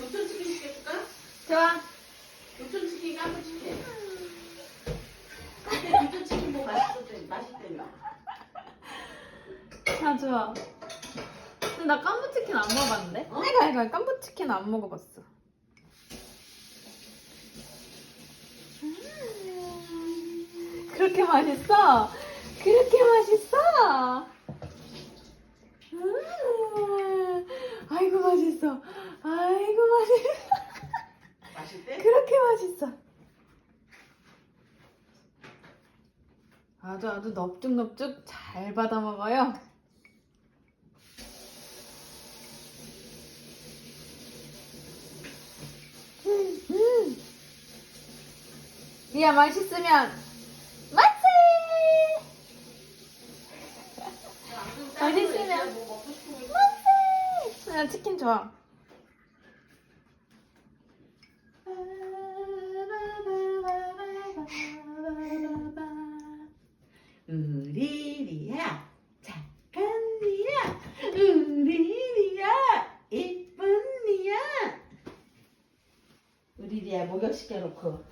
교촌치킨 시켜줄까? 좋아. 교촌치킨 까고 싶대. 근데 교촌치킨 뭐 맛있었대, 맛있대며. 아 좋아. 근데 나 깐부치킨 안 먹어봤는데? 어? 내가 이거 깐부치킨 안 먹어봤어. 음, 그렇게 맛있어? 그렇게 맛있어? 음. 아이고 맛있어. 아이고 맛있어. 맛있대? 그렇게 맛있어. 아주 아주 넙죽넙죽 잘 받아 먹어요. 음. 리아 맛있으면 맛있! 맛있으면 뭐 먹고 싶은 거 있어? 나 치킨 좋아. 우리 리야 착한 리야 우리 리야 이쁜 리야 우리 리야 목욕시켜놓고.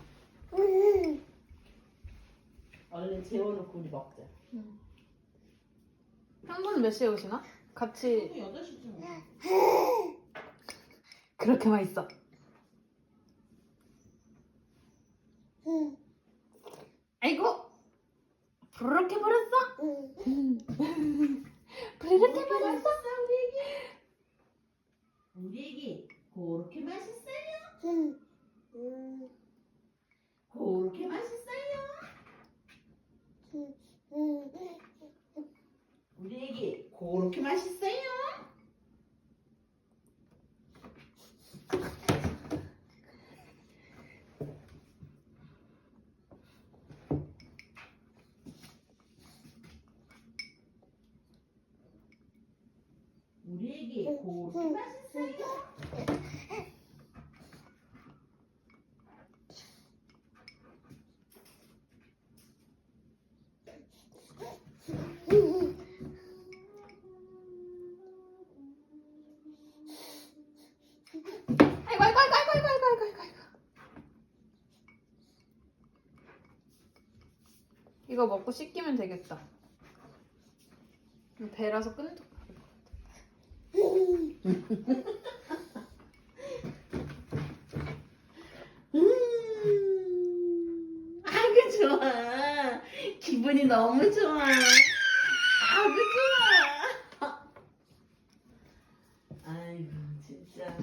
얼른 재워놓고 우리 먹자. 한 분은 몇 시에 오시나? 같이 8시쯤 그렇게 맛있어. 아이고 그렇게 버렸어? 그렇게 버렸어? 우리 애기 그렇게 맛있어요? 그렇게 맛있어요? 우리 애기 그렇게 맛있어요? 우리 애기 그렇게 맛있어요? 이거 먹고 씻기면 되겠다. 배라서 끈적. 음, 아그 좋아. 기분이 너무 좋아. 아그 좋아. 아이고 진짜.